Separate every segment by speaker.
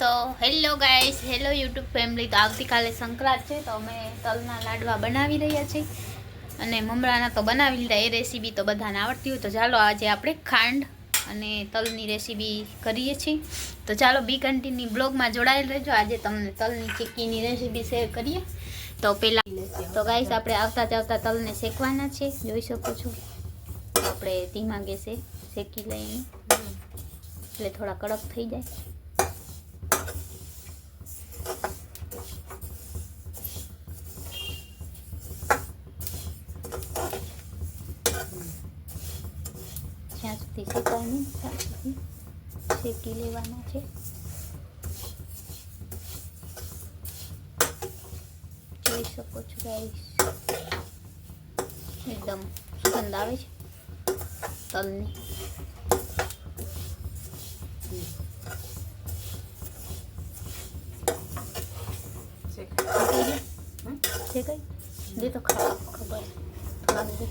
Speaker 1: તો hello guys, hello YouTube family. તો આવતીકાલે સંક્રાંત છે, તો અમે તલના લાડવા બનાવી રહ્યા છીએ. અને મમરાના તો બનાવી લીધા, એ રેસીપી તો બધાને આવડતી હોય તો ચાલો આજે આપણે ખાંડ અને તલની રેસીપી કરીએ છીએ. તો ચાલો બી કન્ટીની બ્લોગમાં જોડાયેલ રહેજો. આજે તમને તલની ચીક્કીની રેસીપી શેર કરીએ. તો પહેલાં તો ગાઈસ, આપણે આવતા જાવતા તલને શેકવાના છે. જોઈ શકો છો. આપણે ધીમા ગેસે શેકી લઈએ. એટલે થોડા કડક થઈ જ્યાં સુધી શેકાય નહીં ત્યાં સુધી શેકી લેવાના છે. જોઈ શકો છો ગાઈસ એકદમ સુગંધ આવે છે. તલની. દે તો ખબર. દે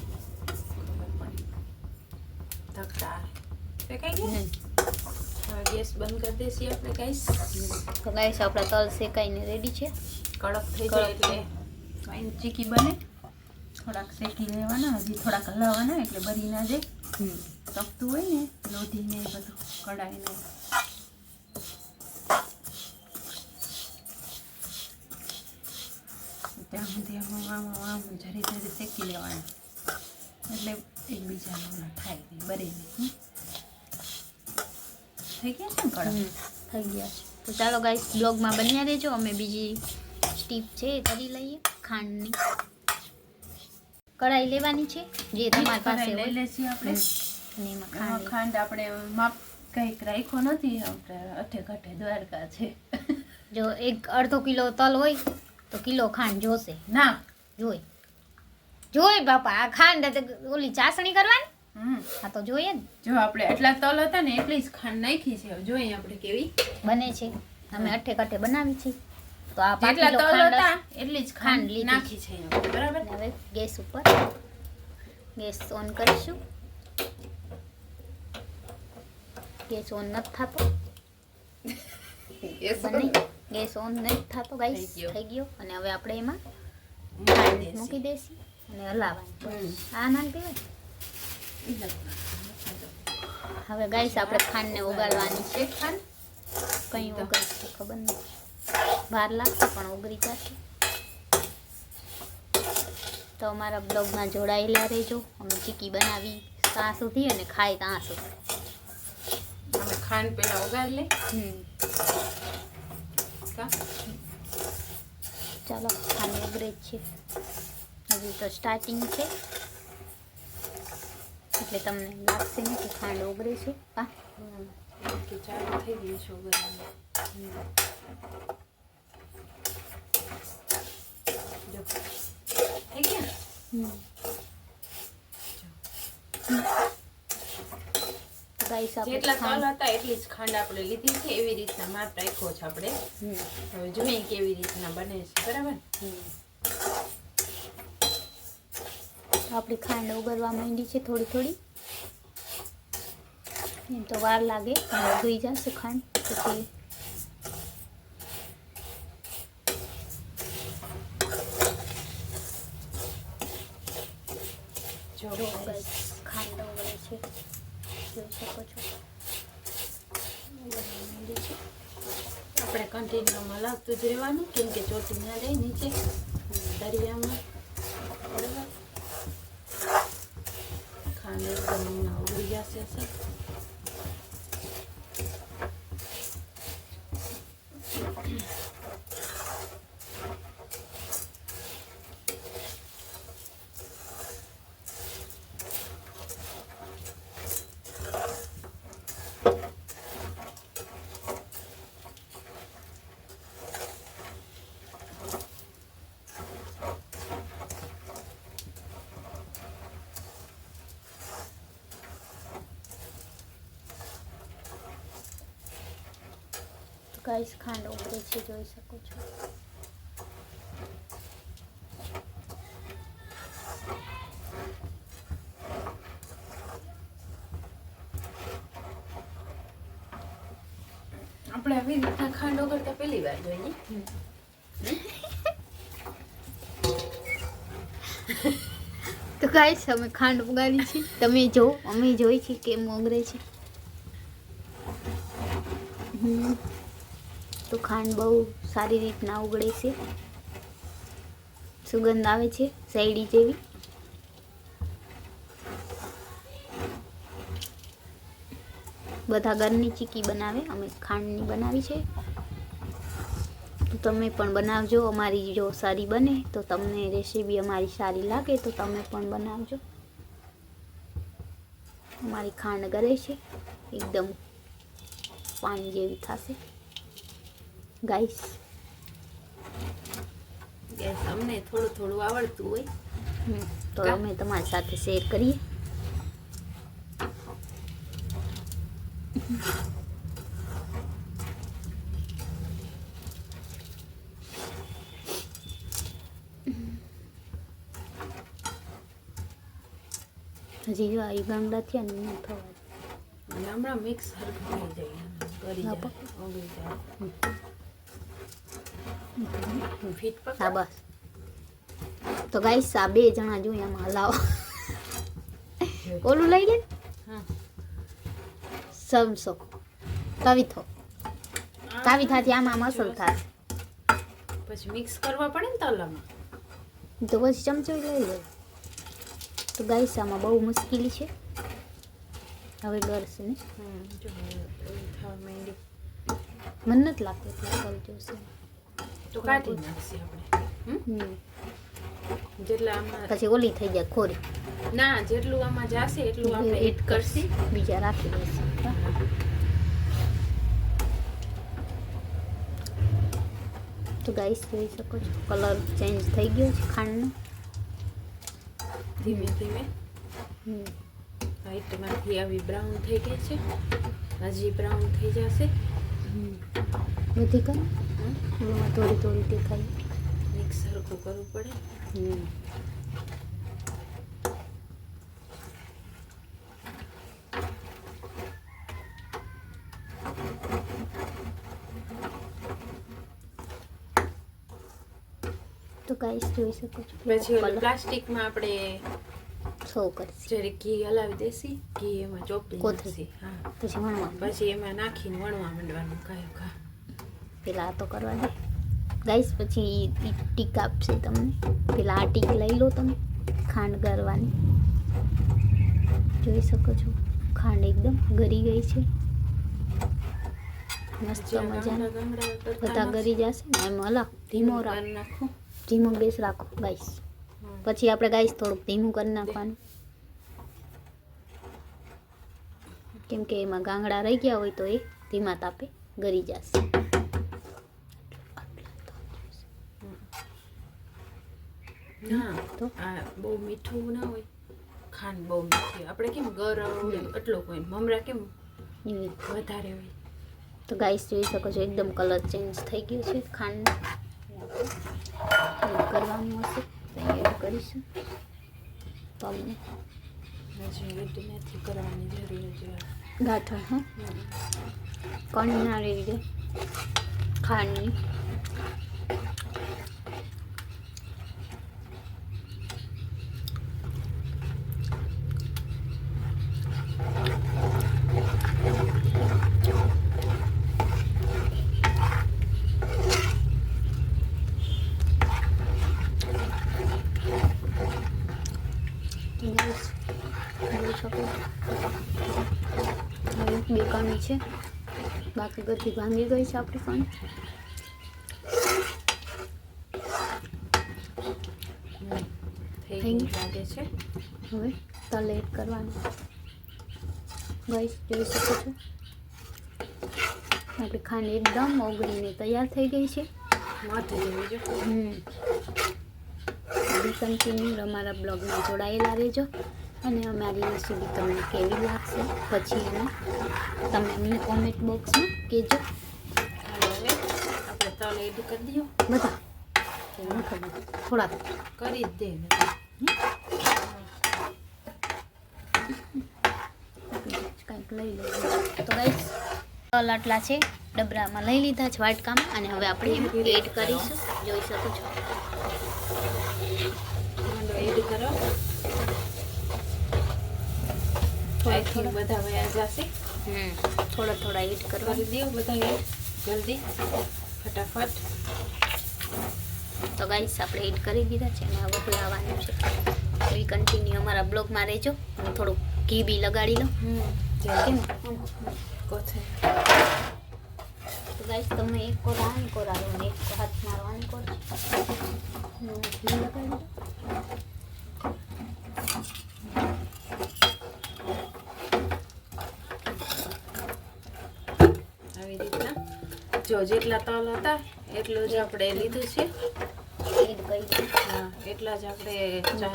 Speaker 1: નહીં
Speaker 2: ગેસ બંધ કરી દેશી આપણે ગાઈસ.
Speaker 1: તો ગાઈસ આપણા તલ શેકાઈને રેડી છે.
Speaker 2: કડક થઈ
Speaker 1: કડક.
Speaker 2: જાય એટલે. ફાઈન ચીકી બને. થોડાક શેકી લેવાના હજી થોડાક હલાવવાના એટલે બરી ના જાય. તપતું હોય ને લોધીને બધું કડાઈને ત્યાં સુધી આમ આમ આમ જરી જરી શેકી લેવાના. એટલે એકબીજાનું થાય નહીં બરે નહીં? થઈ ગયા છે ને કડક?
Speaker 1: થઈ ગયા છે. તો ચાલો ગાઈસ બ્લોગમાં બન્યા રહેજો. અમે બીજી સ્ટીપ છે એ કરી લઈએ ખાંડની. કઢાઈ લેવાની છે જે તમારી પાસે
Speaker 2: લઈ લેશી આપણે.
Speaker 1: અને એમાં ખાંડ
Speaker 2: આપણે માપ કંઈક રાખ્યો નથી આપણે અઠે કઠે દ્વારકા છે.
Speaker 1: જો એક અડધો કિલો તલ હોય તો કિલો ખાંડ જોશે.
Speaker 2: ના.
Speaker 1: જોઈ. જોઈ બાપા આ ખાંડ ઓલી ચાસણી કરવાની? હા તો જોઈએ ને.
Speaker 2: જો આપણે એટલા તલ હતા ને એટલી જ ખાંડ નાખી છે. જોઈએ આપણે કેવી.
Speaker 1: બને છે. અમે અઠે કઠે બનાવી છે. તો આ
Speaker 2: જેટલા તલ હતા એટલી જ
Speaker 1: ખાંડ
Speaker 2: નાખી છે બરાબર?
Speaker 1: હવે ગેસ ઉપર ગેસ ઓન કરીશું. ગેસ ઓન નથી થતો. બને. ગેસ ઓન નથી થતો ગાઈસ.
Speaker 2: થઈ ગયો.
Speaker 1: અને હવે આપણે એમાં
Speaker 2: મૂકી દેશું.
Speaker 1: દેસી અને હલાવવાનું. આ નાન પીવાય. હવે ગાઈસ આપણે ખાંડને ઓગાળવાની છે.
Speaker 2: ખાંડ?
Speaker 1: કઈ ઓગળશે ખબર નહીં. બહાર લાગશે પણ ઓગળી જશે. તો અમારા બ્લોગમાં જોડાયેલા રહેજો. અમે ચીકી બનાવી ત્યાં સુધી અને ખાય ત્યાં સુધી.
Speaker 2: અમે ખાંડ પહેલાં ઉગાડી લઈ
Speaker 1: હમ. ચાલો ખાંડ ઓગળે જ છે. હજુ તો સ્ટાર્ટિંગ છે. એટલે તમને લાગશે ને કે ખાંડ ઓગળે છે.
Speaker 2: કે ચાલુ થઈ ગયું છે ઉગાડવાનું. થઈ ગયા?
Speaker 1: હમ.
Speaker 2: જેટલા તલ હતા એટલી જ ખાંડ આપણે લીધી છે. એવી રીતના માપ રાખ્યો છે આપણે. હવે જોઈએ કેવી રીતના બને છે. બરાબર?
Speaker 1: આપણી ખાંડ ઉગરવા માંડી છે થોડી થોડી. એમ તો વાર લાગે પણ ઓગળી જશે ખાંડ, પછી
Speaker 2: જો
Speaker 1: ખાંડ ઓગળે છે. જોઈ શકો છો.
Speaker 2: આપણે કન્ટિન્યુમાં લાગતું જ રહેવાનું, કેમ કે ચોટી ના જાય નીચે, દરિયામાં બરાબર ખાંડ એકદમ હમણાં ઉગડી જશે સર
Speaker 1: ગાઈસ ખાંડ ઓગળે છે જોઈ શકો છો
Speaker 2: આપણે આવી રીતના ખાંડ ખાંડ વગર તો પહેલી વાર જોઈએ
Speaker 1: તો ગાઈસ અમે ખાંડ ઉગાડી છે. તમે જો અમે જોઈ છે કેમ ઓગળે છે. હમ. તો ખાંડ બહુ સારી રીતના ઉગળે છે. સુગંધ આવે છે સૈડી જેવી. બધા ઘરની ચીકી બનાવે, અમે ખાંડની બનાવી છે. તો તમે પણ બનાવજો, અમારી જો સારી બને, તો તમને રેસીપી અમારી સારી લાગે, તો તમે પણ બનાવજો. અમારી ખાંડ ગરે છે, એકદમ પાણી જેવી થશે. ગાઈસ
Speaker 2: ગાઈસ અમને થોડું થોડું આવડતું હોય.
Speaker 1: તો અમે તમારી સાથે શેર કરીએ. હજી જો આવી ગામડા થયા ને ન થવા
Speaker 2: ગામડા મિક્સ હરખું થઈ જાય કરી જાય. ઓગળી જાય. ફીટ
Speaker 1: હા બસ. તો ગાઈસ આ બે જણા જો એમાં હલાવો. ઓલું લઈ લે. સમસો. કવિથો. કવિથાથી આમાં મસલ થાય.
Speaker 2: પછી મિક્સ કરવા પડે ને તલામાં
Speaker 1: તો પછી ચમચો લઈ લે. તો ગાઈસ આમાં બહુ મુશ્કેલી છે. હવે ગરશે ને? મને નથી લાગતું એટલે કલ જોશે.
Speaker 2: તો કાઢી નાખશે આપણે. જેટલા આમાં
Speaker 1: પછી ઓલી થઈ જાય ખોરી.
Speaker 2: ના જેટલું આમાં જાશે એટલું આપણે એડ કરશે
Speaker 1: બીજા રાખી દઈશું. તો ગાઈસ જોઈ શકો છો કલર ચેન્જ થઈ ગયો છે ખાંડનો.
Speaker 2: ધીમે ધીમે. વ્હાઈટમાંથી આવી બ્રાઉન થઈ ગઈ છે. હજી બ્રાઉન થઈ જશે.
Speaker 1: બધી કર? એમાં થોડી થોડી દેખાય.
Speaker 2: મિક્સ સરખું કરવું પડે.
Speaker 1: તો ગાઈસ જોઈ શકો છો.
Speaker 2: પછી પ્લાસ્ટિકમાં આપણે
Speaker 1: સૌ કરશે.
Speaker 2: ઘી હલાવી દેસી ઘી એમાં ચોપડી
Speaker 1: કોથળી.
Speaker 2: હા.
Speaker 1: પછી વણવા
Speaker 2: પછી એમાં નાખીને વણવા માંડવાનું. કાયો ઘા
Speaker 1: પેલા આ તો કરવા દે. ગાઈસ પછી ટીક આપશે તમને. પેલા આ ટીક લઈ લો તમે ખાંડ ગરવાની. જોઈ શકો છો ખાંડ એકદમ ગરી ગઈ છે. મસ્ત
Speaker 2: કરતા
Speaker 1: બધા ગરી જશે ને એમ અલા ધીમો રાખો.
Speaker 2: રાખ
Speaker 1: ધીમો ગેસ રાખો ગાઈસ. પછી આપણે ગાઈસ થોડુંક ધીમું કરી નાખવાનું. કેમ કે એમાં ગાંગડા રહી ગયા હોય તો એ ધીમા તાપે ગરી જશે.
Speaker 2: ના
Speaker 1: તો?
Speaker 2: આ બહુ મીઠું ના હોય. ખાંડ બહુ મીઠી આપણે કેમ ગરમ એટલો હોય મમરા કેમ વધારે હોય?
Speaker 1: તો ગાઈસ જોઈ શકો છો એકદમ કલર ચેન્જ થઈ ગયો છે ખાંડ. કરવાનું હશે તો એડ કરીશું. તમને
Speaker 2: નથી કરવાની જરૂર છે.
Speaker 1: ગાંઠણ હા? કણી ના રહી જાય ખાંડની Guys, જોઈ શકો છો. હવે બે કણી છે. બાકી બધી ભાંગી ગઈ છે આપણી
Speaker 2: પણ. લાગે છે.
Speaker 1: હવે તલ એડ કરવાનું. ગઈ જોઈ શકો છો. આપણી ખાંડ એકદમ ઓગળીને તૈયાર થઈ ગઈ છે. હમ. કન્ટિન્યુ અમારા બ્લોગમાં જોડાયેલા રહેજો. અને અમારી રેસીપી તમને કેવી લાગશે? પછી એને તમે અમને કોમેન્ટ બોક્સમાં કહેજો.
Speaker 2: હવે આપણે તલ એડ કરી દઈએ.
Speaker 1: બધા. થોડાક.
Speaker 2: કરી જ દે
Speaker 1: કંઈક લઈ લેજો તો ગાઈસ તલ આટલા છે. ડબરામાં લઈ લીધા છે વાટકામાં અને હવે આપણે એડ કરીશું. જોઈ શકો છો.
Speaker 2: એડ કરો. અહીંથી બધા વયા જશે.
Speaker 1: હમ. થોડા થોડા એડ કરવા
Speaker 2: કરી દો બધા એડ. જલ્દી. ફટાફટ.
Speaker 1: તો ગાઈસ આપણે એડ કરી દીધા છે અને હવે હલાવવાનું છે. એ કન્ટિન્યુ અમારા બ્લોગમાં રહેજો. હું થોડું ઘી બી લગાડી
Speaker 2: કોથે.
Speaker 1: તો ગાઈસ તમે એક કોર આને કોર આલો એક કોર હાથ મારવાની કોર ઘી લગાડી
Speaker 2: આવી રીતના જો જેટલા તલ હતા એટલું જ આપણે લીધું છે. હા એટલા જ આપણે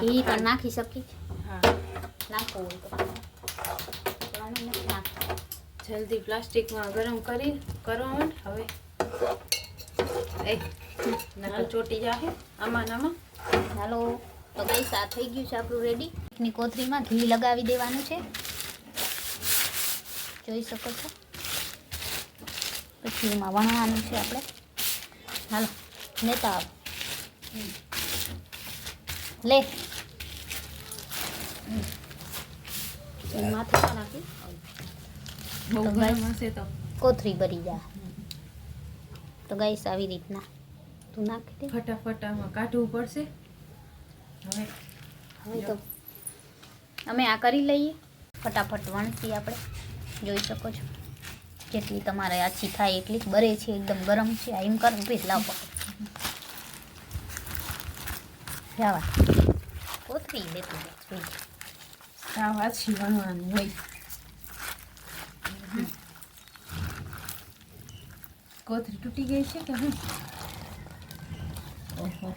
Speaker 1: ઘી પણ નાખી શકીએ.
Speaker 2: હા.
Speaker 1: નાખવું હોય તો.
Speaker 2: જલ્દી પ્લાસ્ટિકમાં ગરમ કરી કરો હમણાં હવે. એ નકર ચોટી જાહે. આમાં ને આમાં.
Speaker 1: હાલો તો ગાઈસ આ થઈ ગયું છે આપણું રેડી ની ઘી લગાવી દેવાનું છે. જોઈ શકો છો. પછી એમાં વણવાનું છે આપણે. હાલો નેતા આવો. લે. માથે નાખી.
Speaker 2: બહુ ગરમ હશે તો.
Speaker 1: કોથરી ભરી જા. તો ગાઈસ આવી રીતના. તું નાખી દે.
Speaker 2: ફટાફટ આમાં કાઢવું પડશે. હવે
Speaker 1: હવે તો અમે આ કરી લઈએ. ફટાફટ વણસી આપણે. જોઈ શકો છો. જેટલી તમારે આછી થાય એટલી બરે છે એકદમ ગરમ છે આ એમ કર ઊભી લાવો. જવા. કોથળી લેતું
Speaker 2: સાવ આછી વણવાનું હોય કોથળી તૂટી ગઈ છે કે હું ઓહો.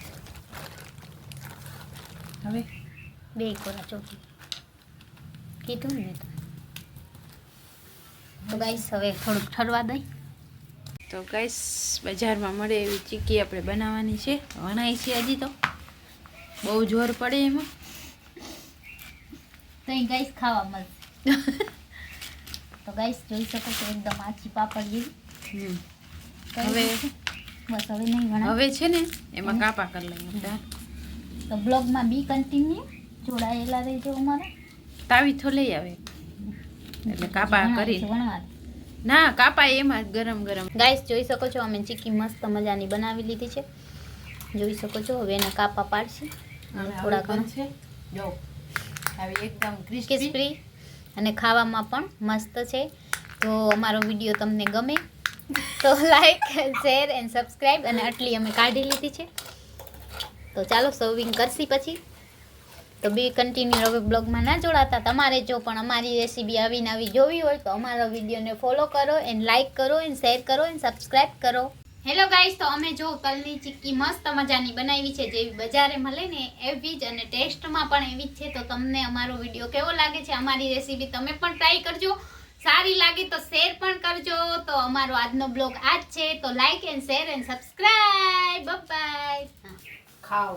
Speaker 2: હવે?
Speaker 1: બે કોરા ચોકી. કીધું ને તો. તો ગાઈસ હવે થોડુંક ઠરવા દઈ.
Speaker 2: તો ગાઈસ બજારમાં મળે એવી ચીકી આપણે બનાવવાની છે. વણાય છે હજી તો. બહુ જોર પડે એમાં.
Speaker 1: તો ગાઈસ ખાવા મળશે. તો ગાઈસ જોઈ શકો છો એકદમ આછી પાપડ જેવી.
Speaker 2: હવે
Speaker 1: બસ હવે નહીં વણાય.
Speaker 2: હવે છે ને એમાં કાપા કરી લઈએ
Speaker 1: તો બ્લોગમાં બી કન્ટિન્યુ જોડાયેલા રહેજો અમારા.
Speaker 2: તાવી તો લઈ આવે. એટલે કાપા કરી. ના કાપા એમાં જ ગરમ ગરમ.
Speaker 1: ગાઈસ જોઈ શકો છો અમે ચીકી મસ્ત મજાની બનાવી લીધી છે. જોઈ શકો છો હવે એના કાપા પાડશે. અને થોડા ઘણા
Speaker 2: છે. જો આવી એકદમ ક્રિસ્પી
Speaker 1: ક્રિસ્પી અને ખાવામાં પણ મસ્ત છે. તો અમારો વીડિયો તમને ગમે તો લાઈક શેર એન્ડ સબસ્ક્રાઈબ અને આટલી અમે કાઢી લીધી છે. તો ચાલો સર્વિંગ કરશી પછી. તો બી કન્ટિન્યુ હવે બ્લોગમાં ના જોડાતા. તમારે જો પણ અમારી રેસીપી આવી નવી જોવી હોય તો અમારા વિડીયોને ફોલો કરો એન્ડ લાઈક કરો એન્ડ શેર કરો એન્ડ સબસ્ક્રાઈબ કરો. હેલો ગાઈસ તો અમે જો તલની ચીક્કી મસ્ત મજાની બનાવી છે, જેવી બજારે મળે ને એવી જ અને ટેસ્ટમાં પણ એવી જ છે. તો તમને અમારો વીડિયો કેવો લાગે છે, અમારી રેસીપી તમે પણ ટ્રાય કરજો. સારી લાગે તો શેર પણ કરજો. તો અમારો આજનો બ્લોગ આજ છે. તો like and share and subscribe bye
Speaker 2: ખાઓ.